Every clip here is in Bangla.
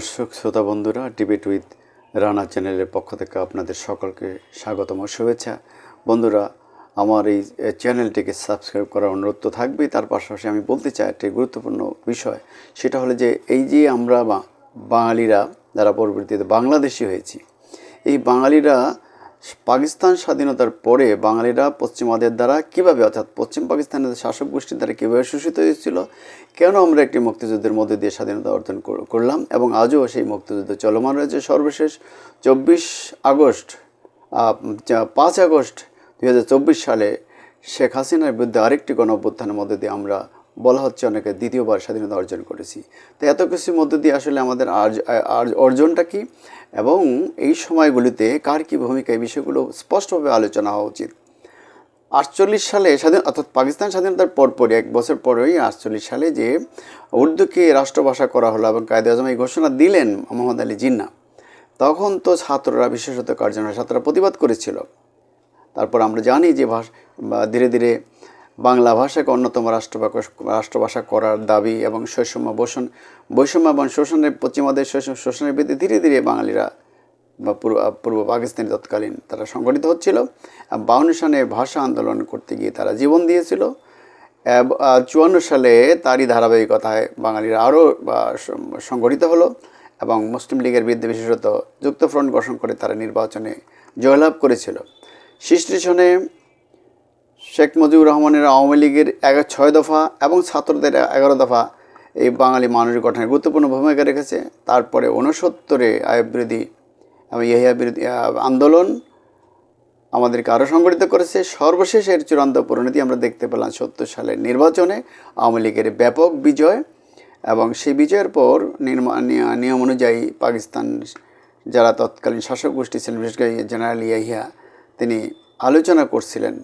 দর্শক, শ্রোতা বন্ধুরা ডিবেট উইথ রানা চ্যানেলের পক্ষ থেকে আপনাদের সকলকে স্বাগতম ও শুভেচ্ছা। বন্ধুরা, আমার এই চ্যানেলটিকে সাবস্ক্রাইব করার অনুরোধ তো থাকবেই। তার পাশাপাশি আমি বলতে চাই একটি গুরুত্বপূর্ণ বিষয়, সেটা হলো যে এই যে আমরা বাঙালিরা, যারা পরবর্তীতে বাংলাদেশি হয়েছি, এই বাঙালিরা পাকিস্তান স্বাধীনতার পরে বাঙালিরা পশ্চিমাদের দ্বারা কীভাবে, অর্থাৎ পশ্চিম পাকিস্তানের শাসক গোষ্ঠীর দ্বারা কীভাবে শোষিত হয়েছিল, কেন আমরা একটি মুক্তিযুদ্ধের মধ্যে দিয়ে স্বাধীনতা অর্জন করলাম এবং আজও সেই মুক্তিযুদ্ধ চলমান রয়েছে? সর্বশেষ, চব্বিশ আগস্ট পাঁচ আগস্ট দু হাজার চব্বিশ সালে শেখ হাসিনার বিরুদ্ধে আরেকটি গণ অভ্যুত্থানের মধ্যে দিয়ে আমরা বলা হচ্ছে অনেকে, দ্বিতীয়বার স্বাধীনতা অর্জন করেছি। তো এত কিছুর মধ্যে দিয়ে আসলে আমাদের অর্জনটা কি? এবং এই সময়গুলিতে কার কী ভূমিকা, এই বিষয়গুলো স্পষ্টভাবে আলোচনা হওয়া উচিত। আটচল্লিশ সালে স্বাধীন, অর্থাৎ পাকিস্তান স্বাধীনতার পরপরই, এক বছর পরেই আটচল্লিশ সালে যে উর্দুকে রাষ্ট্রভাষা করা হলো এবং কায়দে আজম এই ঘোষণা দিলেন মোহাম্মদ আলী জিন্না, তখন তো ছাত্ররা, বিশেষত কার্যকর ছাত্ররা প্রতিবাদ করেছিল। তারপর আমরা জানি যে ভাষা ধীরে ধীরে বাংলা ভাষাকে অন্যতম রাষ্ট্রভাষা রাষ্ট্রভাষা করার দাবি এবং শৈষম্য বৈষণ বৈষম্য এবং শোষণের পশ্চিমাদের শোষণ শোষণের বিরুদ্ধে ধীরে ধীরে বাঙালিরা বা পূর্ব পূর্ব পাকিস্তানি তৎকালীন তারা সংগঠিত হচ্ছিল। বাউন্ন সালে ভাষা আন্দোলন করতে গিয়ে তারা জীবন দিয়েছিল। চুয়ান্ন সালে তারই ধারাবাহিকতায় বাঙালিরা আরও সংগঠিত হলো এবং মুসলিম লীগের বিরুদ্ধে বিশেষত যুক্তফ্রন্ট গঠন করে তারা নির্বাচনে জয়লাভ করেছিল। সৃষ্টি সনে শেখ মুজিবুর রহমানের আওয়ামী লীগের এগারো ছয় দফা এবং ছাত্রদের এগারো দফা এই বাঙালি মানুষ গঠনে গুরুত্বপূর্ণ ভূমিকা রেখেছে। তারপরে ঊনসত্তরে আয়ব বিরোধী এবং ইহিয়া বিরোধী আন্দোলন আমাদেরকে আরও সংগঠিত করেছে। সর্বশেষ এর চূড়ান্ত পরিণতি আমরা দেখতে পেলাম সত্তর সালের নির্বাচনে আওয়ামী লীগের ব্যাপক বিজয় এবং সেই বিজয়ের পর নিয়ম অনুযায়ী পাকিস্তান যারা তৎকালীন শাসক গোষ্ঠী ছিলেন, বিশেষ করে জেনারেল ইয়াহিয়া, তিনি আলোচনা করছিলেন।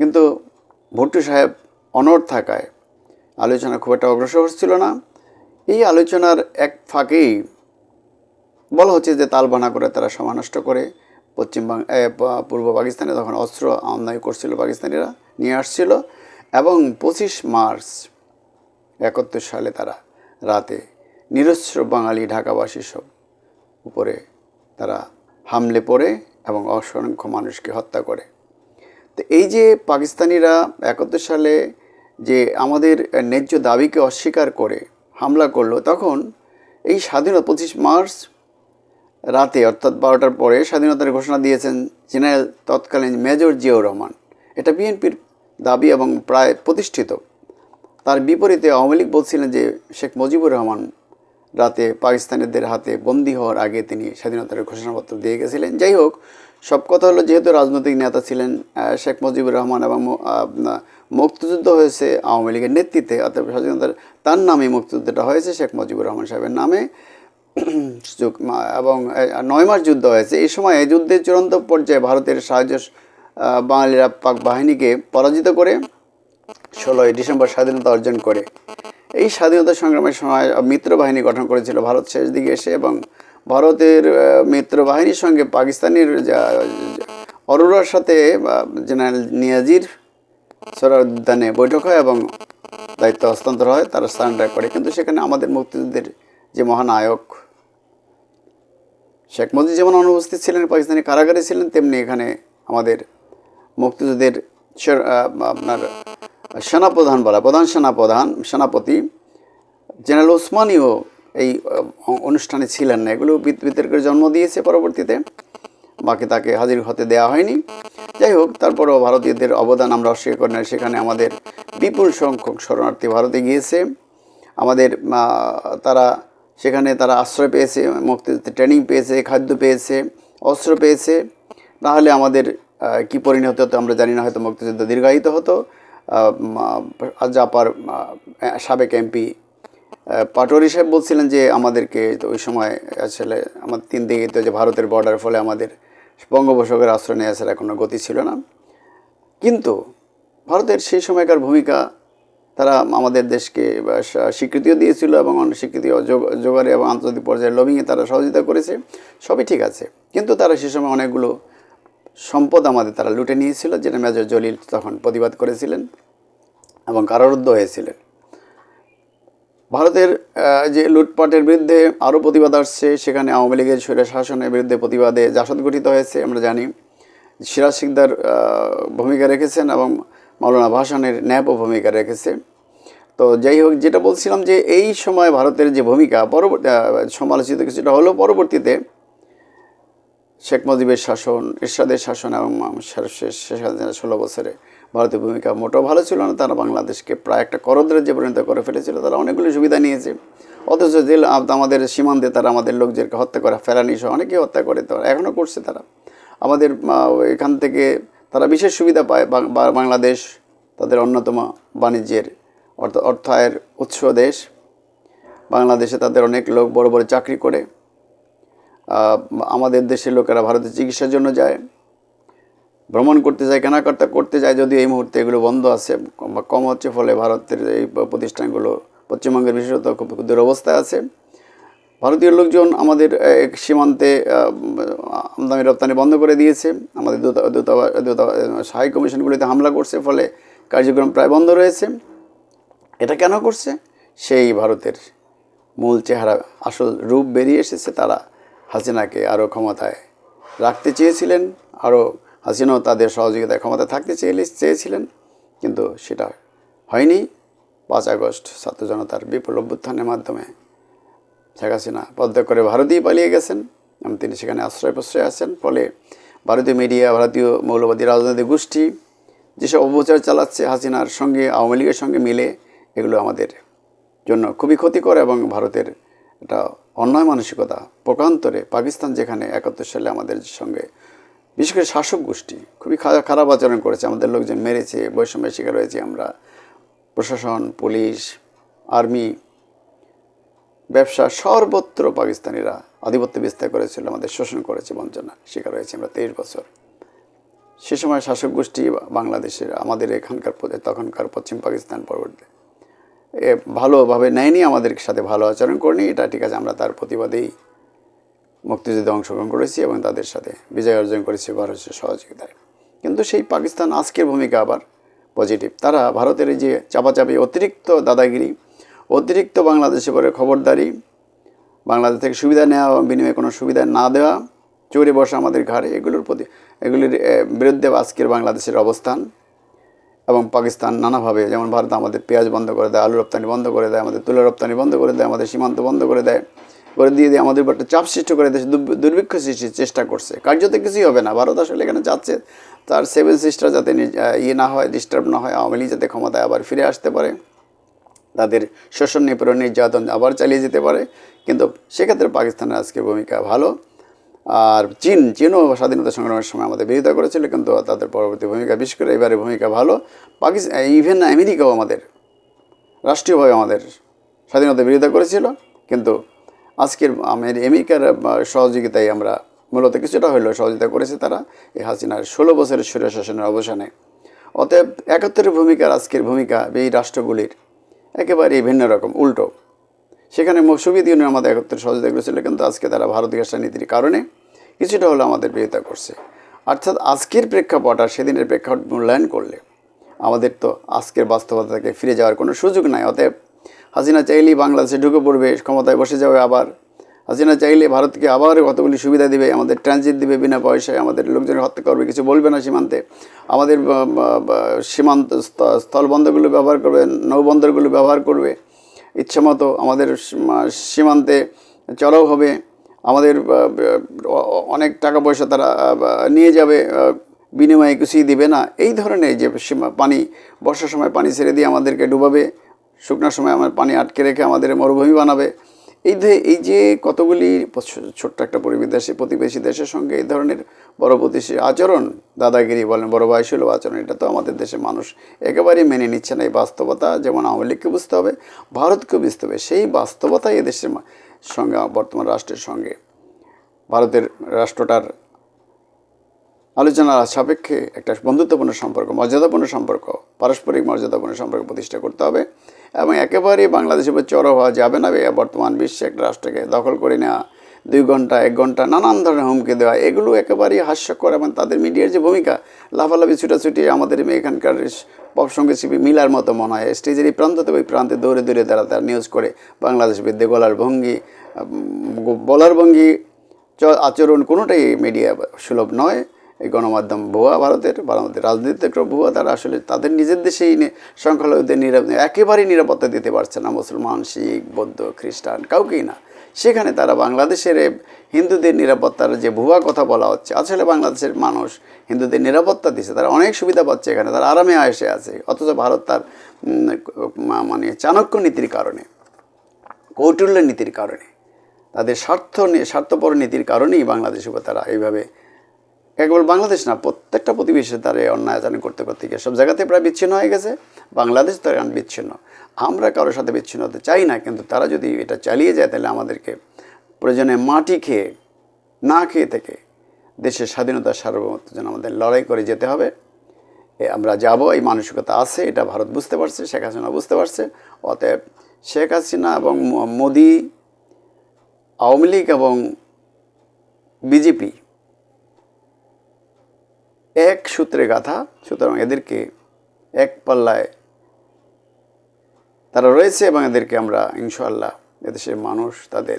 কিন্তু ভুট্টো সাহেব অনড় থাকায় আলোচনা খুব একটা অগ্রসর হচ্ছিল না। এই আলোচনার এক ফাঁকেই বলা হচ্ছে যে তালবানা করে তারা সমানষ্ট করে পশ্চিমবাং পূর্ব পাকিস্তানে তখন অস্ত্র আমদানি করছিল পাকিস্তানিরা, নিয়ে আসছিল এবং পঁচিশ মার্চ একাত্তর সালে তারা রাতে নিরস্ত্র বাঙালি ঢাকাবাসী সব উপরে তারা হামলে পড়ে এবং অসংখ্য মানুষকে হত্যা করে। তো এই যে পাকিস্তানিরা একাত্তর সালে যে আমাদের ন্যায্য দাবিকে অস্বীকার করে হামলা করল, তখন এই স্বাধীনতা পঁচিশ মার্চ রাতে, অর্থাৎ বারোটার পরে স্বাধীনতার ঘোষণা দিয়েছেন জেনারেল তৎকালীন মেজর জিয়াউর রহমান। এটা বিএনপির দাবি এবং প্রায় প্রতিষ্ঠিত। তার বিপরীতে আওয়ামী লীগ বলছিলেন যে শেখ মুজিবুর রহমান রাতে পাকিস্তানিদের হাতে বন্দী হওয়ার আগে তিনি স্বাধীনতার ঘোষণাপত্র দিয়ে গেছিলেন। যাই হোক, সব কথা হলো যেহেতু রাজনৈতিক নেতা ছিলেন শেখ মুজিবুর রহমান এবং মুক্তিযুদ্ধ হয়েছে আওয়ামী লীগের নেতৃত্বে, অর্থাৎ স্বাধীনতার তার নামে মুক্তিযুদ্ধটা হয়েছে শেখ মুজিবুর রহমান সাহেবের নামে। এবং নয় মাস যুদ্ধ হয়েছে। এই সময় এই যুদ্ধের চূড়ান্ত পর্যায়ে ভারতের সাহায্য বাঙালিরা পাক বাহিনীকে পরাজিত করে ষোলোই ডিসেম্বর স্বাধীনতা অর্জন করে। এই স্বাধীনতা সংগ্রামের সময় মিত্র বাহিনী গঠন করেছিল ভারত শেষ দিকে এসে এবং ভারতের মিত্র বাহিনীর সঙ্গে পাকিস্তানের অরোরার সাথে জেনারেল নিয়াজির সরার উদ্যানে বৈঠক হয় এবং দায়িত্ব হস্তান্তর হয়, তারা সারেন্ডার করে। কিন্তু সেখানে আমাদের মুক্তিযুদ্ধের যে মহানায়ক শেখ মুজিব যেমন অনুপস্থিত ছিলেন, পাকিস্তানি কারাগারে ছিলেন, তেমনি এখানে আমাদের মুক্তিযুদ্ধের আপনার সেনাপ্রধান বলা, প্রধান সেনাপ্রধান, সেনাপতি, জেনারেল ওসমানীও এই অনুষ্ঠানে ছিলেন না। এগুলো বিত- বিতর্কের জন্ম দিয়েছে পরবর্তীতে। বাকি তাকে হাজির হতে দেওয়া হয়নি। যাই হোক, তারপরেও ভারতীয়দের অবদান আমরা অস্বীকার করি না। সেখানে আমাদের বিপুল সংখ্যক শরণার্থী ভারতে গিয়েছে। আমাদের তারা, সেখানে তারা আশ্রয় পেয়েছে, মুক্তিযুদ্ধে ট্রেনিং পেয়েছে, খাদ্য পেয়েছে, অস্ত্র পেয়েছে। তাহলে আমাদের কী পরিণত হতো আমরা জানি না, হয়তো মুক্তিযুদ্ধ দীর্ঘায়িত হতো। জাপার সাবেক এমপি পাটোয়ারি সাহেব বলছিলেন যে আমাদেরকে ওই সময় আসলে আমার তিন দিকে তো যে ভারতের বর্ডার ফলে আমাদের বঙ্গোপসাগরের আশ্রয় নিয়ে আসার কোনো গতি ছিল না। কিন্তু ভারতের সেই সময়কার ভূমিকা তারা আমাদের দেশকে স্বীকৃতিও দিয়েছিল এবং স্বীকৃতি জোগাড়ে এবং আন্তর্জাতিক পর্যায়ে লবিংয়ে তারা সহযোগিতা করেছে, সবই ঠিক আছে। কিন্তু তারা সে সময় অনেকগুলো সম্পদ আমাদের তারা লুটে নিয়েছিল, যেটা মেজর জলিল তখন প্রতিবাদ করেছিলেন এবং কারারুদ্ধ হয়েছিলেন। ভারতের যে লুটপাটের বিরুদ্ধে আরও প্রতিবাদ আসছে, সেখানে আওয়ামী লীগের স্বৈর শাসনের বিরুদ্ধে প্রতিবাদে জাসদ গঠিত হয়েছে, আমরা জানি। সিরাজ সিকদার ভূমিকা রেখেছেন এবং মাওলানা ভাসানের ন্যাপও ভূমিকা রেখেছে। তো যাই হোক, যেটা বলছিলাম যে এই সময় ভারতের যে ভূমিকা, পরবর্তী সমালোচিত কিছুটা হলো পরবর্তীতে শেখ মুজিবের শাসন, এরশাদের শাসন এবং শেষ ষোলো বছরে ভারতের ভূমিকা মোটেও ভালো ছিল না। তারা বাংলাদেশকে প্রায় একটা করদ্রাজ্যে পরিণত করে ফেলেছিল, তারা অনেকগুলো সুবিধা নিয়েছে। অথচ জেল আমাদের সীমান্তে তারা আমাদের লোকদেরকে হত্যা করে ফেরানি সহ অনেকে হত্যা করে তো এখনও করছে তারা। আমাদের এখান থেকে তারা বিশেষ সুবিধা পায় বাংলাদেশ তাদের অন্যতম বাণিজ্যের অর্থ অর্থায়ের উৎস দেশ। বাংলাদেশে তাদের অনেক লোক বড় বড় চাকরি করে। আমাদের দেশের লোকেরা ভারতে চিকিৎসার জন্য যায়, ভ্রমণ করতে যায়, কেনাকাটা করতে যায়, যদিও এই মুহূর্তে এগুলো বন্ধ আছে, বা কম হচ্ছে, ফলে ভারতের এই প্রতিষ্ঠানগুলো পশ্চিমবঙ্গের বিশেষত খুব দুরবস্থায় আছে। ভারতীয় লোকজন আমাদের সীমান্তে আমদানি রপ্তানি বন্ধ করে দিয়েছে। আমাদের দূতা দূতাবাস দূতা সহায়ক কমিশনগুলিতে হামলা করছে, ফলে কার্যক্রম প্রায় বন্ধ রয়েছে। এটা কেন করছে? সেই ভারতের মূল চেহারা, আসল রূপ বেরিয়ে এসেছে, তারা হাসিনাকে আরও ক্ষমতায় রাখতে চেয়েছিলেন আরও হাসিনাও তাদের সহযোগিতায় ক্ষমতায় থাকতে চেয়ে চেয়েছিলেন, কিন্তু সেটা হয়নি। পাঁচ আগস্ট ছাত্র জনতার বিপুল অভ্যুত্থানের মাধ্যমে শেখ হাসিনা পদত্যাগ করে ভারতেই পালিয়ে গেছেন এবং তিনি সেখানে আশ্রয় প্রশ্রয় আছেন। ফলে ভারতীয় মিডিয়া, ভারতীয় মৌলবাদী রাজনৈতিক গোষ্ঠী যেসব অপপ্রচার চালাচ্ছে, হাসিনার সঙ্গে, আওয়ামী লীগের সঙ্গে মিলে এগুলো আমাদের জন্য খুবই ক্ষতিকর এবং ভারতের একটা অন্যায় মানসিকতা প্রকান্তরে পাকিস্তান যেখানে একাত্তর সালে আমাদের সঙ্গে, বিশেষ করে শাসক গোষ্ঠী খুবই খারাপ আচরণ করেছে। আমাদের লোকজন মেরেছে, বৈষম্যের শিকার হয়েছি আমরা। প্রশাসন, পুলিশ, আর্মি, ব্যবসা, সর্বত্র পাকিস্তানিরা আধিপত্য বিস্তার করেছিল, আমাদের শোষণ করেছে, বঞ্চনা শিকার হয়েছে আমরা তেইশ বছর। সে সময় শাসক গোষ্ঠী বাংলাদেশের, আমাদের এখানকার তখনকার পশ্চিম পাকিস্তান পরবর্তী ভালোভাবে নেয়নি আমাদের সাথে ভালো আচরণ করেনি। এটা ঠিক আছে, আমরা তার প্রতিবাদেই মুক্তিযুদ্ধে অংশগ্রহণ করেছি এবং তাদের সাথে বিজয় অর্জন করেছি ভারতের সহযোগিতায়। কিন্তু সেই পাকিস্তান আজকের ভূমিকা আবার পজিটিভ তারা ভারতের যে চাপাচাপি, অতিরিক্ত দাদাগিরি, অতিরিক্ত বাংলাদেশে পরে খবরদারি, বাংলাদেশ থেকে সুবিধা নেওয়া এবং বিনিময়ে কোনো সুবিধা না দেওয়া চড়ে বসা আমাদের ঘাড়ে, এগুলোর প্রতি, এগুলির বিরুদ্ধে আজকের বাংলাদেশের অবস্থান। এবং পাকিস্তান নানাভাবে, যেমন ভারত আমাদের পেঁয়াজ বন্ধ করে দেয় আলু রপ্তানি বন্ধ করে দেয়, আমাদের তুলা রপ্তানি বন্ধ করে দেয়, আমাদের সীমান্ত বন্ধ করে দেয়, করে দিয়ে দিয়ে আমাদের উপর একটা চাপ সৃষ্টি করে দেশে দুর্ভিক্ষ সৃষ্টির চেষ্টা করছে। কার্যত কিছুই হবে না। ভারত আসলে এখানে যাচ্ছে, তার সেভেন সিস্টার যাতে ইয়ে না হয় ডিস্টার্ব না হয়, আওয়ামী লীগ যাতে ক্ষমতায় আবার ফিরে আসতে পারে, তাদের শোষণ নিপীড়ন নির্যাতন আবার চালিয়ে যেতে পারে, কিন্তু সেক্ষেত্রে পাকিস্তানের আজকে ভূমিকা ভালো। আর চীন, চীনও স্বাধীনতা সংগ্রামের সময় আমাদের বিরোধিতা করেছিল, কিন্তু তাদের পরবর্তী ভূমিকা, বিশেষ করে এবারে ভূমিকা ভালো। পাকিস্তান ইভেন আমেরিকাও আমাদের, রাষ্ট্রীয়ভাবে আমাদের স্বাধীনতা বিরোধিতা করেছিল, কিন্তু আজকের আমের- আমেরিকার সহযোগিতায় আমরা মূলত কিছুটা হলেও সহযোগিতা করেছে তারা, এই হাসিনার ষোলো বছরের সুরের শাসনের অবসানে। অতএব একাত্তরের ভূমিকার আজকের ভূমিকা এই রাষ্ট্রগুলির একেবারেই ভিন্ন রকম, উল্টো। সেখানে সোভিয়েত ইউনিয়ন আমাদের একত্রে সহযোগিতা করেছিল, কিন্তু আজকে তারা ভারতীয় নীতির কারণে কিছুটা হলো আমাদের বিরোধিতা করছে। অর্থাৎ আজকের প্রেক্ষাপট আর সেদিনের প্রেক্ষাপট মূল্যায়ন করলে আমাদের তো আজকের বাস্তবতা থেকে ফিরে যাওয়ার কোনো সুযোগ নাই। অতএব হাসিনা চাইলেই বাংলাদেশে ঢুকে পড়বে, ক্ষমতায় বসে যাবে আবার। হাসিনা চাইলে ভারতকে আবার কতগুলি সুবিধা দিবে, আমাদের ট্রানজিট দিবে বিনা পয়সায়, আমাদের লোকজনের হত্যা করবে, কিছু বলবে না সীমান্তে। আমাদের সীমান্ত স্থ- স্থলবন্দরগুলো ব্যবহার করবে, নৌবন্দরগুলো ব্যবহার করবে। ইচ্ছামতো আমাদের সীমান্তে চড়াও হবে। অনেক টাকা পয়সা তারা নিয়ে যাবে বিনিময়ে কিছুই দিবে না। এই ধরনের যে পানি, বর্ষার সময় পানি ছেড়ে দিয়ে আমাদেরকে ডুবাবে, শুকনার সময় আমার পানি আটকে রেখে আমাদের মরুভূমি বানাবে। এই এই যে কতগুলি ছোট্ট একটা পরিবেশী প্রতিবেশী দেশের সঙ্গে এই ধরনের বড় প্রতিবেশী আচরণ, দাদাগিরি বলেন, বড় ভাই সুলভ আচরণ, এটা তো আমাদের দেশের মানুষ একেবারেই মেনে নিচ্ছে না। এই বাস্তবতা যেমন আওয়ামী লীগকে বুঝতে হবে ভারতকে বুঝতে হবে। সেই বাস্তবতাই এদেশের সঙ্গে, বর্তমান রাষ্ট্রের সঙ্গে। ভারতের রাষ্ট্রটার আলোচনার সাপেক্ষে একটা বন্ধুত্বপূর্ণ সম্পর্ক, মর্যাদাপূর্ণ সম্পর্ক, পারস্পরিক মর্যাদাপূর্ণ সম্পর্ক প্রতিষ্ঠা করতে হবে এবং একেবারেই বাংলাদেশের উপর চড়ো হওয়া যাবে না। বর্তমান বিশ্বে একটা রাষ্ট্রকে দখল করে নেওয়া দুই ঘণ্টা, এক ঘণ্টা নানান ধরনের হুমকি দেওয়া, এগুলো একেবারেই হাস্যকর এবং তাদের মিডিয়ার যে ভূমিকা, লাফালাফি, ছুটাছুটি আমাদের এখানকার পপ সঙ্গীতশিল্পী মিলার মতো মনে হয়। স্টেজের এই প্রান্ত থেকে ওই প্রান্তে দৌড়ে দৌড়ে তারা তার নিউজ করে। বাংলাদেশ বিদ্যে গলার ভঙ্গি বলার ভঙ্গি, চ- আচরণ কোনোটাই মিডিয়া সুলভ নয়। এই গণমাধ্যম ভুয়া ভারতের ভারতের রাজনীতিক ভুয়া, তারা আসলে তাদের নিজের দেশেই সংখ্যালঘুদের নিরাপ একেবারেই নিরাপত্তা দিতে পারছে না। মুসলমান, শিখ, বৌদ্ধ, খ্রিস্টান, কাউকেই না। সেখানে তারা বাংলাদেশের হিন্দুদের নিরাপত্তার যে ভুয়া কথা বলা হচ্ছে আসলে বাংলাদেশের মানুষ হিন্দুদের নিরাপত্তা দিচ্ছে তারা অনেক সুবিধা পাচ্ছে এখানে, তারা আরামে আয়েসে আছে, অথচ ভারত তার মানে চাণক্য নীতির কারণে, কৌটুল্য নীতির কারণে, তাদের স্বার্থ স্বার্থপর নীতির কারণেই বাংলাদেশের উপর তারা এইভাবে কেবল বাংলাদেশ না, প্রত্যেকটা প্রতিবেশী তার এই অন্যায় আচরণ করতে করতে গিয়ে সব জায়গাতে প্রায় বিচ্ছিন্ন হয়ে গেছে, বাংলাদেশ তো এখন বিচ্ছিন্ন। আমরা কারোর সাথে বিচ্ছিন্ন হতে চাই না, কিন্তু তারা যদি এটা চালিয়ে যায়, তাহলে আমাদেরকে প্রয়োজনে মাটি খেয়ে, না খেয়ে থেকে দেশের স্বাধীনতা সার্বভৌমত্বের জন্য আমাদের লড়াই করে যেতে হবে। আমরা যাব, এই মানসিকতা আছে, এটা ভারত বুঝতে পারছে, শেখ হাসিনা বুঝতে পারছে। অতএব শেখ হাসিনা এবং মোদি, আওয়ামী লীগ এবং বিজেপি এক সূত্রে গাথা, সুতরাং এদেরকে এক পাল্লায় তারা রয়েছে এবং এদেরকে আমরা ইনশাআল্লাহ এদেশের মানুষ তাদের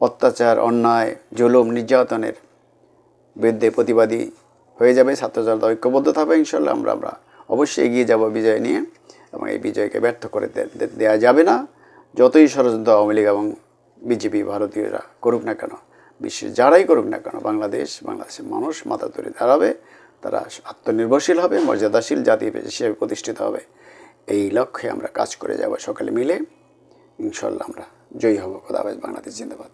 অত্যাচার, অন্যায়, জুলুম, নির্যাতনের বিরুদ্ধে প্রতিবাদী হয়ে যাবে। ছাত্র ঐক্যবদ্ধ থাকবে ইনশাল্লাহ আমরা আমরা অবশ্যই এগিয়ে যাব বিজয় নিয়ে এবং এই বিজয়কে ব্যর্থ করে দে- দে- যাবে না। যতই ষড়যন্ত্র আওয়ামী লীগ এবং বিজেপি ভারতীয়রা করুক না কেন, বিশ্বের যারাই করুক না কেন, বাংলাদেশ, বাংলাদেশের মানুষ মাথা তুলে দাঁড়াবে। তারা আত্মনির্ভরশীল হবে, মর্যাদাশীল জাতি হিসেবে প্রতিষ্ঠিত হবে। এই লক্ষ্যে আমরা কাজ করে যাব সকালে মিলে। ইনশাল্লাহ আমরা জয়ী হব খোদাবাজ বাংলাদেশ জিন্দাবাদ।